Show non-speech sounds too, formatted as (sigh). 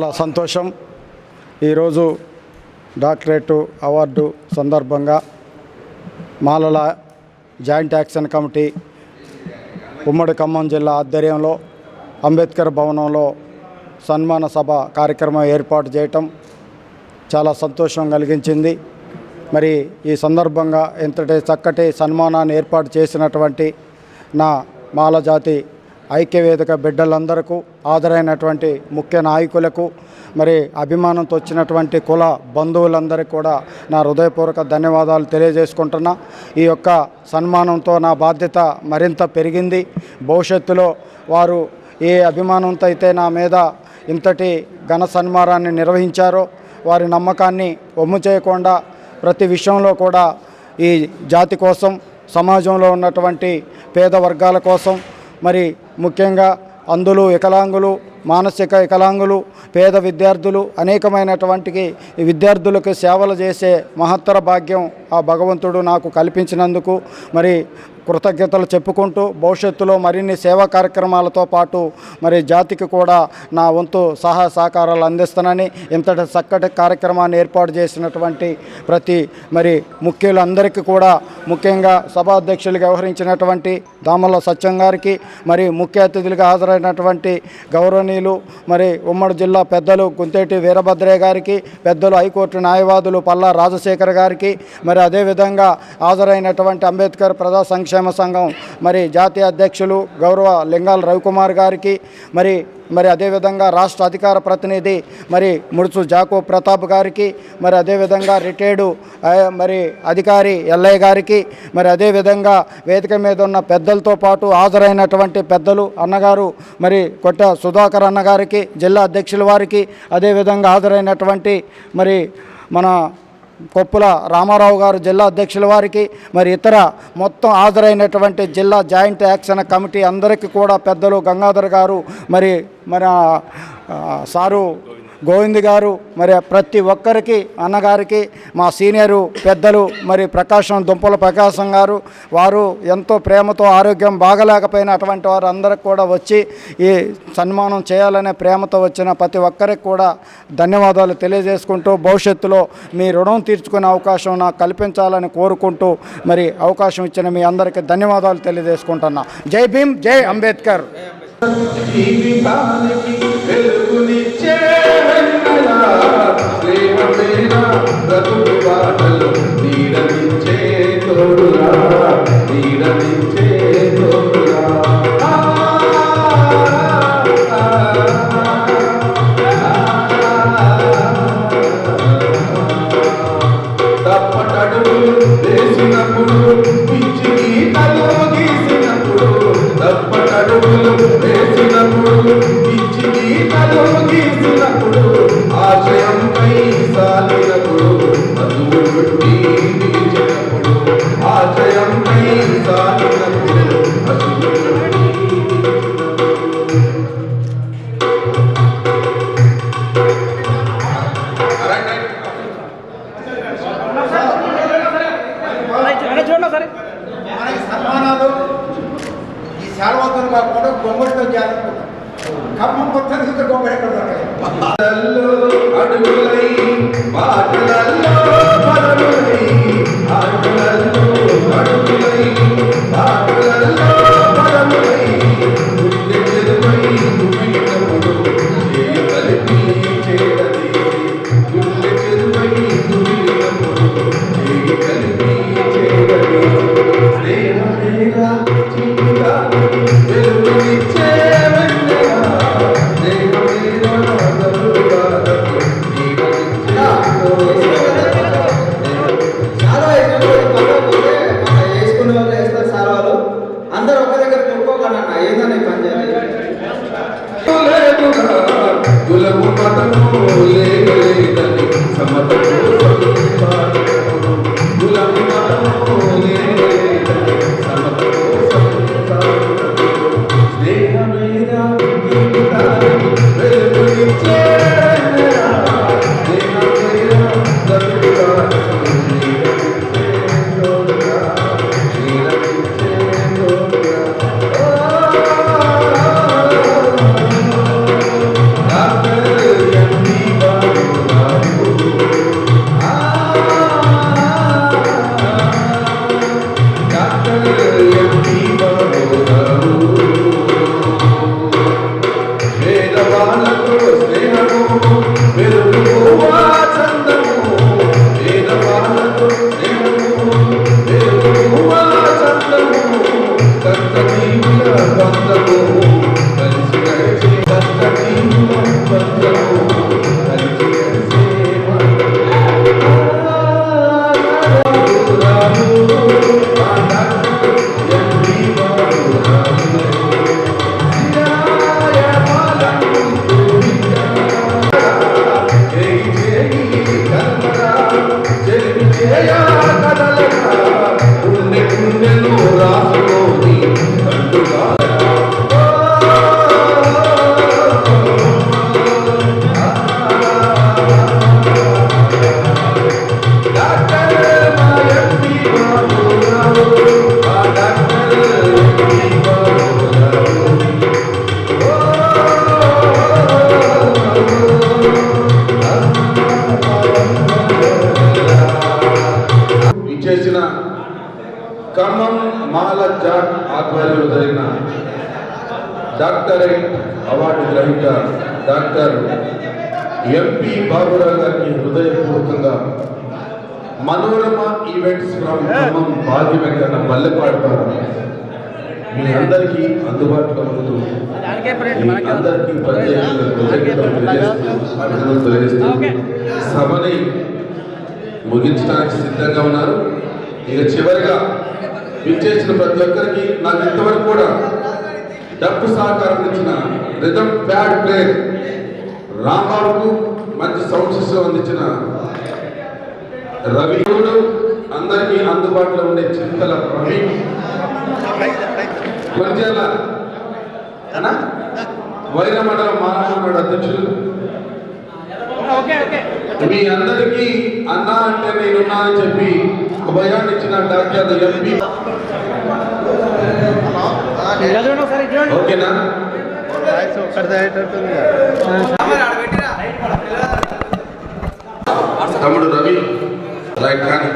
చాలా సంతోషం. ఈరోజు డాక్టరేటు అవార్డు సందర్భంగా మాలల జాయింట్ యాక్షన్ కమిటీ ఉమ్మడి ఖమ్మం జిల్లా ఆధ్వర్యంలో అంబేద్కర్ భవనంలో సన్మాన సభ కార్యక్రమం ఏర్పాటు చేయటం చాలా సంతోషం కలిగించింది. మరి ఈ సందర్భంగా ఇంతటి చక్కటి సన్మానాన్ని ఏర్పాటు చేసినటువంటి నా మాల జాతి ఐక్యవేదిక బిడ్డలందరకు ఆదరైనటువంటి ముఖ్య నాయకులకు మరి అభిమానంతో వచ్చినటువంటి కుల బంధువులందరికీ కూడా నా హృదయపూర్వక ధన్యవాదాలు తెలియజేసుకుంటున్నా. ఈ యొక్క సన్మానంతో నా బాధ్యత మరింత పెరిగింది. భవిష్యత్తులో వారు ఏ అభిమానంతో అయితే నా మీద ఇంతటి ఘన సన్మానాన్ని నిర్వహించారో వారి నమ్మకాన్ని ఒమ్ము చేయకుండా ప్రతి విషయంలో కూడా ఈ జాతి కోసం సమాజంలో ఉన్నటువంటి పేద వర్గాల కోసం మరి ముఖ్యంగా అందులు వికలాంగులు మానసిక వికలాంగులు పేద విద్యార్థులు అనేకమైనటువంటి విద్యార్థులకు సేవలు చేసే మహత్తర భాగ్యం ఆ భగవంతుడు నాకు కల్పించినందుకు. మరి కృతజ్ఞతలు చెప్పుకుంటూ భవిష్యత్తులో మరిన్ని సేవా కార్యక్రమాలతో పాటు మరి జాతికి కూడా నా వంతు సహాయ సహకారాలు అందిస్తానని ఇంతటి చక్కటి కార్యక్రమాన్ని ఏర్పాటు చేసినటువంటి ప్రతి మరి ముఖ్యులందరికీ కూడా ముఖ్యంగా సభాధ్యక్షులుగా వ్యవహరించినటువంటి దామల సత్యం గారికి మరి ముఖ్య అతిథులుగా హాజరైనటువంటి గౌరవనీయులు మరి ఉమ్మడి జిల్లా పెద్దలు గుంతేటి వీరభద్రయ్య గారికి పెద్దలు హైకోర్టు న్యాయవాదులు పల్లా రాజశేఖర్ గారికి మరి అదేవిధంగా హాజరైనటువంటి అంబేద్కర్ ప్రజా సంక్షేమ సంఘం మరి జాతీయ అధ్యక్షులు గౌరవ లింగాల రవికుమార్ గారికి మరి మరి అదేవిధంగా రాష్ట్ర అధికార ప్రతినిధి మరి ముడుచు జాకో ప్రతాప్ గారికి మరి అదేవిధంగా రిటైర్డు మరి అధికారి ఎల్ఐ గారికి మరి అదేవిధంగా వేదిక మీద ఉన్న పెద్దలతో పాటు హాజరైనటువంటి పెద్దలు అన్నగారు మరి కొట్ట సుధాకర్ అన్నగారికి జిల్లా అధ్యక్షుల వారికి అదేవిధంగా హాజరైనటువంటి మరి మన కొప్పుల రామారావు గారు జిల్లా అధ్యక్షుల వారికి మరి ఇతర మొత్తం హాజరైనటువంటి జిల్లా జాయింట్ యాక్షన్ కమిటీ అందరికీ కూడా పెద్దలు గంగాధర్ గారు మరి మన సారు గోవింద్ గారు మరి ప్రతి ఒక్కరికి అన్నగారికి మా సీనియరు పెద్దలు మరి ప్రకాశం దుంపల ప్రకాశం గారు వారు ఎంతో ప్రేమతో ఆరోగ్యం బాగలేకపోయిన అటువంటి వారు అందరికి కూడా వచ్చి ఈ సన్మానం చేయాలనే ప్రేమతో వచ్చిన ప్రతి ఒక్కరికి కూడా ధన్యవాదాలు తెలియజేసుకుంటూ భవిష్యత్తులో మీ రుణం తీర్చుకునే అవకాశం నాకు కల్పించాలని కోరుకుంటూ మరి అవకాశం ఇచ్చిన మీ అందరికీ ధన్యవాదాలు తెలియజేసుకుంటున్నా. జై భీమ్ జై అంబేద్కర్. వెన్నెలా బ్రతుకు బాటలు నీడనిచ్చే తోడురా నీడనిచ్చే తోడురా ఆ, తప్పటడుగులు వేసినప్పుడు పిచ్చి గీతలు గీసినప్పుడు తప్పటడుగులు వేసినప్పుడు పిచ్చి గీతలు గీసినప్పుడు కూడా కూడా గొంగడితో జాగ్రత్త ఖమ్మం కొత్త గొంగడి ఎక్కడ (laughs) ఖమ్మం మాల జాట్ ఆధ్వర్యంలో జరిగిన డాక్టరేట్ అవార్డు గ్రహీత డాక్టర్ ఎంపీ బాబురావు గారికి హృదయపూర్వకంగా మనోరమ ఈవెంట్స్ ఫ్రమ్ ఖమ్మం బాగి వెంకన్న మల్లెపాడతారు మీ అందరికీ అందుబాటులో ఉంటూ అందరికీ ప్రత్యేకంగా తెలియజేస్తూ సభని ముగించడానికి సిద్ధంగా ఉన్నారు. ఇక చివరిగా విచ్చేసిన ప్రతి ఒక్కరికి నాకు ఇంతవరకు కూడా డబ్బు సహకారం ఇచ్చిన రిథమ్ ప్యాడ్ ప్లేయర్ రాంబాబుకు మంచి సౌండ్ సిస్టమ్ అందించిన రవి అందరికీ అందుబాటులో ఉండే చింతల ప్రవీణ్ కొరిజాల అన్నా? మానవుడు అధ్యక్షులు. మీ అందరికీ అన్నా అంటే నేనున్నా అని చెప్పి ఒక భయాన్ని ఇచ్చిన డాక్టర్ ఎంపీ ఓకేనా? తమ్ముడు రవి రైట్ కానీ